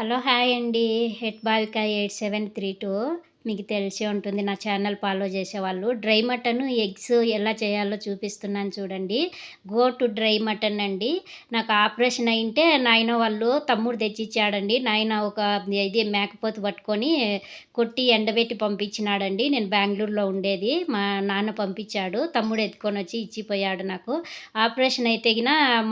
Hello hi అండి హెట్ బాల్కా ఎయిట్ సెవెన్ త్రీ టూ. మీకు తెలిసే ఉంటుంది. నా ఛానల్ ఫాలో చేసేవాళ్ళు. డ్రై మటన్ ఎగ్స్ ఎలా చేయాలో చూపిస్తున్నాను చూడండి. గో టు డ్రై మటన్ అండి. నాకు ఆపరేషన్ అయింటే నాయన వాళ్ళు తమ్ముడు తెచ్చిచ్చాడండి. నాయన ఒక ఇది మేకపోతు పట్టుకొని కొట్టి ఎండబెట్టి పంపించినాడండి. నేను బెంగళూరులో ఉండేది. మా నాన్న పంపించాడు. తమ్ముడు ఎత్తుకొని వచ్చి ఇచ్చిపోయాడు నాకు. ఆపరేషన్ అయితే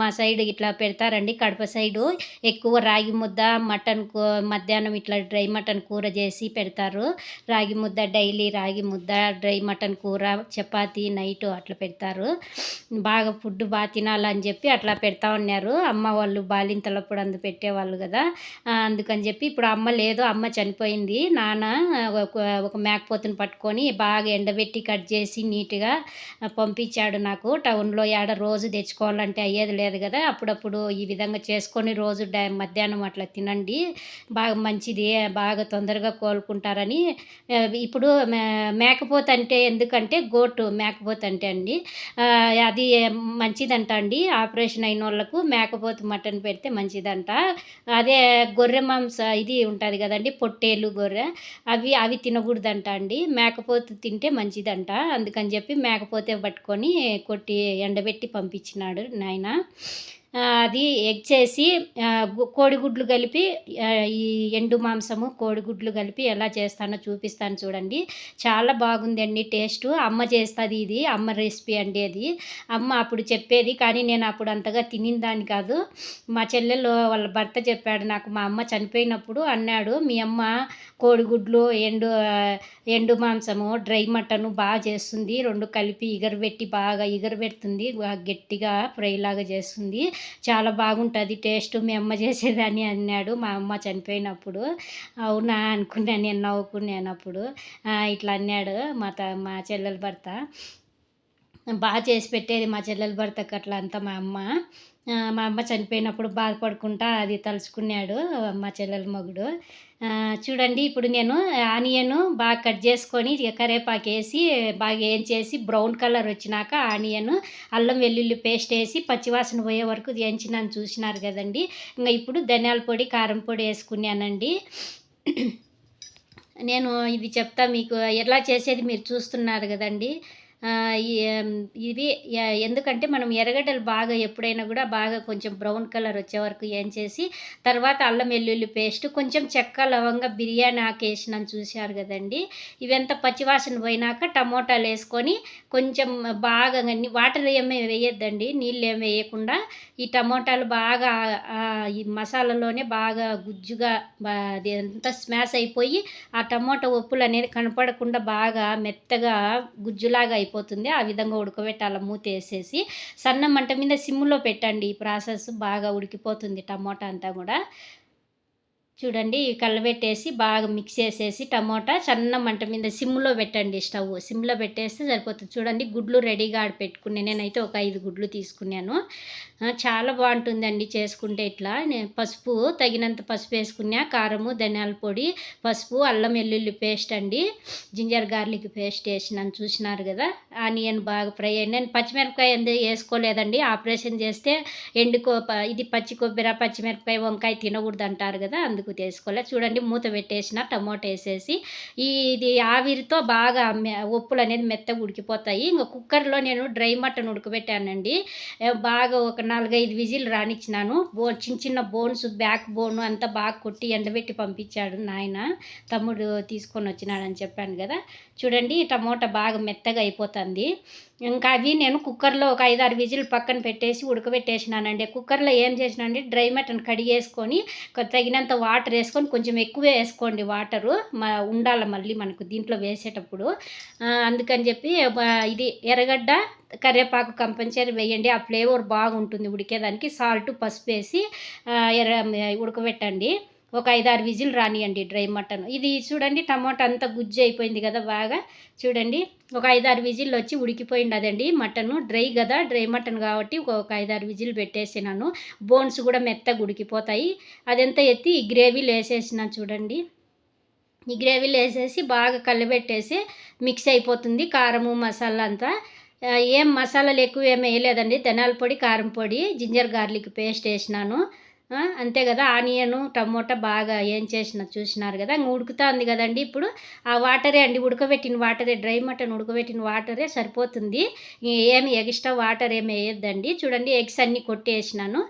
మా సైడ్ ఇట్లా పెడతారండి. కడప సైడు ఎక్కువ రాగి ముద్ద మటన్ మధ్యాహ్నం ఇట్లా డ్రై మటన్ కూర చేసి పెడతారు. రాగి ముద్ద డైలీ రాగి ముద్ద డ్రై మటన్ కూర చపాతి నైట్ అట్లా పెడతారు. బాగా ఫుడ్ బాగా తినాలని చెప్పి అట్లా పెడతా ఉన్నారు. అమ్మ వాళ్ళు బాలింతలప్పుడు అందు పెట్టేవాళ్ళు కదా. అందుకని చెప్పి ఇప్పుడు అమ్మ లేదు అమ్మ చనిపోయింది. నాన్న ఒక ఒక మేకపోతుని పట్టుకొని బాగా ఎండబెట్టి కట్ చేసి నీట్గా పంపించాడు నాకు. టౌన్లో ఏడ రోజు తెచ్చుకోవాలంటే అయ్యేది లేదు కదా. అప్పుడప్పుడు ఈ విధంగా చేసుకొని రోజు మధ్యాహ్నం అట్లా తినండి. బాగా మంచిది బాగా తొందరగా కోలుకుంటారని ఇప్పుడు మే- అంటే ఎందుకంటే గోటు మేకపోతు అంటే అండి అది మంచిదంట అండి. ఆపరేషన్ అయిన వాళ్ళకు మేకపోత మటన్ పెడితే మంచిదంట. అదే గొర్రె మాంస ఇది ఉంటుంది కదండి పొట్టేలు గొర్రె అవి అవి తినకూడదంట అండి. మేకపోత తింటే మంచిదంట. అందుకని చెప్పి మేకపోతే పట్టుకొని కొట్టి ఎండబెట్టి పంపించినాడు నాయన. అది ఎగ్ చేసి కోడిగుడ్లు కలిపి ఈ ఎండు మాంసము కోడిగుడ్లు కలిపి ఎలా చేస్తానో చూపిస్తాను చూడండి. చాలా బాగుందండి టేస్ట్. అమ్మ చేస్తుంది ఇది అమ్మ రెసిపీ అండి అది. అమ్మ అప్పుడు చెప్పేది కానీ నేను అప్పుడు అంతగా తినిందాన్ని కాదు. మా చెల్లెలు వాళ్ళ భర్త చెప్పాడు నాకు మా అమ్మ చనిపోయినప్పుడు అన్నాడు మీ అమ్మ కోడిగుడ్లు ఎండు ఎండు మాంసము డ్రై మటన్ బాగా చేస్తుంది. రెండు కలిపి ఇగరబెట్టి బాగా ఇగరబెడుతుంది బాగా గట్టిగా ఫ్రై లాగా చేస్తుంది. చాలా బాగుంటుంది టేస్ట్ మీ అమ్మ చేసేదని అన్నాడు. మా అమ్మ చనిపోయినప్పుడు. అవునా అనుకున్నాను నేను నవ్వుకున్నాను అప్పుడు ఇట్లా అన్నాడు మా త మా చెల్లెల భర్త. బాగా చేసి పెట్టేది మా చెల్లెల భర్తకు అట్లా అంతా మా అమ్మ. మా అమ్మ చనిపోయినప్పుడు బాధపడుకుంటా అది తలుచుకున్నాడు మా చెల్లెల మగుడు. చూడండి ఇప్పుడు నేను ఆనియన్ బాగా కట్ చేసుకొని కరేపాకు వేసి బాగా ఏం చేసి బ్రౌన్ కలర్ వచ్చినాక ఆనియన్ అల్లం వెల్లుల్లి పేస్ట్ వేసి పచ్చివాసన పోయే వరకు వేయించినాను చూసినారు కదండి. ఇంకా ఇప్పుడు ధనియాల పొడి కారం పొడి వేసుకున్నానండి. నేను ఇది చెప్తా మీకు ఎలా చేసేది మీరు చూస్తున్నారు కదండి. ఇవి ఇది ఎందుకంటే మనం ఎర్రగడ్డలు బాగా ఎప్పుడైనా కూడా బాగా కొంచెం బ్రౌన్ కలర్ వచ్చే వరకు ఏం చేసి తర్వాత అల్లం వెల్లుల్లి పేస్ట్ కొంచెం చెక్క లవంగ బిర్యానీ ఆకు వేసినాను చూశారు కదండి. ఇవంతా పచ్చివాసన పోయినాక టమోటాలు వేసుకొని కొంచెం బాగా అన్ని వాటర్ ఏమీ వేయొద్దండి నీళ్ళు ఏమి వేయకుండా ఈ టమోటాలు బాగా ఈ మసాలాలోనే బాగా గుజ్జుగా అది అంతా స్మాష్ అయిపోయి ఆ టమోటా ఉప్పులు అనేది కనపడకుండా బాగా మెత్తగా గుజ్జులాగా అయిపోతుంది. ఆ విధంగా ఉడకబెట్టాలి. మూత వేసేసి సన్న మంట మీద సిమ్లో పెట్టండి. ఈ ప్రాసెస్ బాగా ఉడికిపోతుంది టమోటా అంతా కూడా. చూడండి కలబెట్టేసి బాగా మిక్స్ చేసేసి టమోటా చన్న మంట మీద సిమ్లో పెట్టండి స్టవ్. సిమ్లో పెట్టేస్తే సరిపోతుంది. చూడండి గుడ్లు రెడీగా పెట్టుకునే నేనైతే ఒక ఐదు గుడ్లు తీసుకున్నాను. చాలా బాగుంటుందండి చేసుకుంటే ఇట్లా. నేను పసుపు తగినంత పసుపు వేసుకున్నా కారము ధనియాల పొడి పసుపు అల్లం వెల్లుల్లి పేస్ట్ అండి. జింజర్ గార్లిక్ పేస్ట్ వేసినాను చూసినారు కదా? ఆనియన్ బాగా ఫ్రై అయ్యి నేను పచ్చిమిరపకాయ ఎందుకు వేసుకోలేదండి. ఆపరేషన్ చేస్తే ఎండుకో ఇది పచ్చి కొబ్బరి పచ్చిమిరపకాయ వంకాయ తినకూడదు అంటారు కదా? అందుకు తీసుకోలే చూడండి మూత పెట్టేసిన టమోటా వేసేసి ఇది ఆవిరితో బాగా ఉప్పులు అనేది మెత్తగా ఉడికిపోతాయి. ఇంకా కుక్కర్లో నేను డ్రై మటన్ ఉడకబెట్టానండి. బాగా ఒక నాలుగైదు విజిల్ రానిచ్చినాను. బో చిన్న చిన్న బోన్స్ బ్యాక్ బోన్ అంతా బాగా కొట్టి ఎండబెట్టి పంపించాడు నాయన. తమ్ముడు తీసుకొని వచ్చినాడని చెప్పాను కదా. చూడండి టమోటా బాగా మెత్తగా అయిపోతుంది. ఇంకా అవి నేను కుక్కర్లో ఒక ఐదారు విజిల్ పక్కన పెట్టేసి ఉడకబెట్టేసినానండి. కుక్కర్లో ఏం చేసినానండి డ్రై మటన్ కడిగేసుకొని తగినంత వాటర్ వేసుకొని కొంచెం ఎక్కువ వేసుకోండి వాటరు మా ఉండాలి మళ్ళీ మనకు దీంట్లో వేసేటప్పుడు. అందుకని చెప్పి ఇది ఎర్రగడ్డ కరివేపాకు కంపల్సరీ వేయండి. ఆ ఫ్లేవర్ బాగుంటుంది ఉడికేదానికి. సాల్ట్ పసుపు వేసి ఎర్ర ఉడకబెట్టండి. ఒక ఐదారు విజిల్ రానియండి డ్రై మటన్. ఇది చూడండి టమాటా అంతా గుజ్జు అయిపోయింది కదా బాగా. చూడండి ఒక ఐదారు విజిల్ వచ్చి ఉడికిపోయింది అదండి మటన్. డ్రై కదా డ్రై మటన్ కాబట్టి ఒక ఐదారు విజిల్ పెట్టేసినాను. బోన్స్ కూడా మెత్తగా ఉడికిపోతాయి. అదంతా ఎత్తి ఈ గ్రేవీలో వేసేసినాను చూడండి. ఈ గ్రేవీలో వేసేసి బాగా కలబెట్టేసి మిక్స్ అయిపోతుంది కారము మసాలా అంతా. ఏం మసాలాలు ఎక్కువ ఏమి వేయలేదండి. ధనాల పొడి కారం పొడి జింజర్ గార్లిక్ పేస్ట్ వేసినాను. అంతే కదా ఆనియను టమోటా బాగా ఏం చేసిన చూసినారు కదా ఉడుకుతా ఉంది కదండి ఇప్పుడు. ఆ వాటరే అండి ఉడకబెట్టిన వాటరే డ్రై మటన్ ఉడకబెట్టిన వాటరే సరిపోతుంది. ఏమి ఎక్స్ట్రా వాటర్ ఏమి వేయొద్దండి. చూడండి ఎగ్స్ అన్నీ కొట్టేసినాను.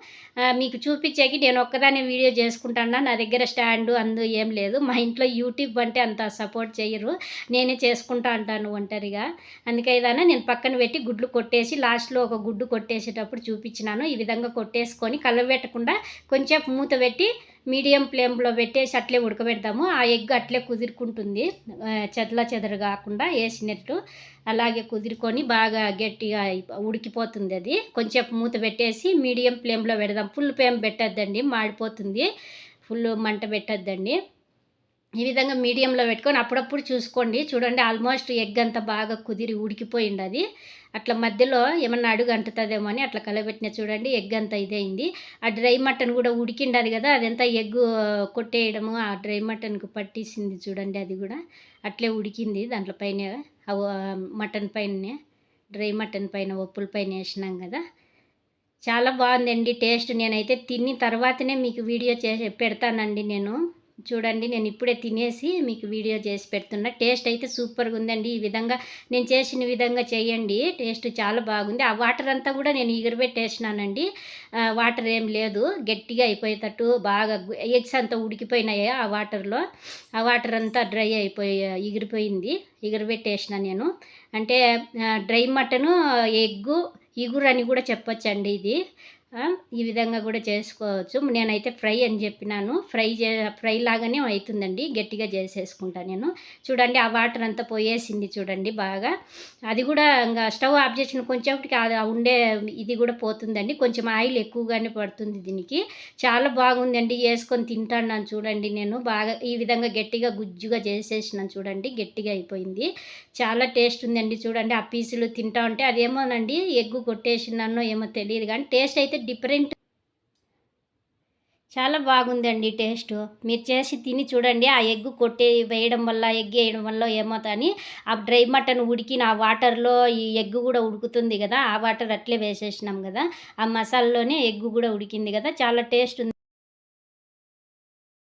మీకు చూపించేకి నేను ఒక్కదానే వీడియో చేసుకుంటాను నా దగ్గర స్టాండు అందు ఏం లేదు. మా ఇంట్లో యూట్యూబ్ అంటే అంత సపోర్ట్ చేయరు. నేనే చేసుకుంటా అంటాను ఒంటరిగా. అందుకే నేను పక్కన పెట్టి గుడ్లు కొట్టేసి లాస్ట్లో ఒక గుడ్డు కొట్టేసేటప్పుడు చూపించినాను. ఈ విధంగా కొట్టేసుకొని కలవెట్టకుండా కొంచెం మూత పెట్టి మీడియం ఫ్లేమ్లో పెట్టేసి అట్లే ఉడకబెడతాము. ఆ ఎగ్ అట్లే కుదురుకుంటుంది. చెదల చెదరు కాకుండా వేసినట్టు అలాగే కుదురుకొని బాగా గట్టిగా ఉడికిపోతుంది అది. కొంచెం మూత పెట్టేసి మీడియం ఫ్లేమ్లో పెడదాం. ఫుల్ ఫ్లేమ్ పెట్టద్దండి మాడిపోతుంది. ఫుల్ మంట పెట్టద్దండి. ఈ విధంగా మీడియంలో పెట్టుకొని అప్పుడప్పుడు చూసుకోండి. చూడండి ఆల్మోస్ట్ ఎగ్ అంతా బాగా కుదిరి ఉడికిపోయింది అది అట్లా మధ్యలో ఏమన్నా అడుగు అంటుతుందేమో అని అట్లా కలబెట్టిన చూడండి ఎగ్ అంతా ఇదైంది. ఆ డ్రై మటన్ కూడా ఉడికిండదు కదా అదంతా ఎగ్ కొట్టేయడము ఆ డ్రై మటన్కు పట్టేసింది చూడండి అది కూడా. అట్లే ఉడికింది దాంట్లో పైన మటన్ పైన డ్రై మటన్ పైన ఒప్పుల పైన వేసినాం కదా. చాలా బాగుందండి టేస్ట్. నేనైతే తిని తర్వాతనే మీకు వీడియో చేసి పెడతానండి నేను. చూడండి నేను ఇప్పుడే తినేసి మీకు వీడియో చేసి పెడుతున్నా. టేస్ట్ అయితే సూపర్గా ఉందండి. ఈ విధంగా నేను చేసిన విధంగా చేయండి. టేస్ట్ చాలా బాగుంది. ఆ వాటర్ అంతా కూడా నేను ఎగురబెట్టేసినానండి వాటర్ ఏం లేదు. గట్టిగా అయిపోయేటట్టు బాగా ఎగ్స్ అంతా ఉడికిపోయినాయి ఆ వాటర్లో. ఆ వాటర్ అంతా డ్రై అయిపోయి ఎగిరిపోయింది. ఎగిరిపెట్టేసిన నేను. అంటే డ్రై మటను ఎగ్గు ఇగురు అని కూడా చెప్పొచ్చండి ఇది. ఈ విధంగా కూడా చేసుకోవచ్చు. నేనైతే ఫ్రై అని చెప్పినాను. ఫ్రై చే ఫ్రై లాగానే అవుతుందండి. గట్టిగా చేసేసుకుంటా నేను. చూడండి ఆ వాటర్ అంతా పోయేసింది చూడండి బాగా. అది కూడా ఇంకా స్టవ్ ఆఫ్ చేసిన కొంచెంకి అది ఉండే ఇది కూడా పోతుందండి. కొంచెం ఆయిల్ ఎక్కువగానే పడుతుంది దీనికి. చాలా బాగుందండి. వేసుకొని తింటాను చూడండి నేను. బాగా ఈ విధంగా గట్టిగా గుజ్జుగా చేసేసినాను చూడండి. గట్టిగా అయిపోయింది. చాలా టేస్ట్ ఉందండి చూడండి. ఆ పీసులు తింటా ఉంటే అదేమోనండి. ఎగ్గు కొట్టేసినానో ఏమో తెలియదు కానీ టేస్ట్ అయితే డిఫరెంట్. చాలా బాగుందండి టేస్ట్. మీరు చేసి తిని చూడండి ఆ ఎగ్ కొట్టే వేయడం వల్ల ఎగ్ వేయడం వల్ల ఏమవుతాని ఆ డ్రై మటన్ ఉడికిన ఆ వాటర్లో ఈ ఎగ్ కూడా ఉడుకుతుంది కదా ఆ వాటర్ అట్లే వేసేసినాం కదా. ఆ మసాలాలోనే ఎగ్ కూడా ఉడికింది కదా చాలా టేస్ట్ ఉంది.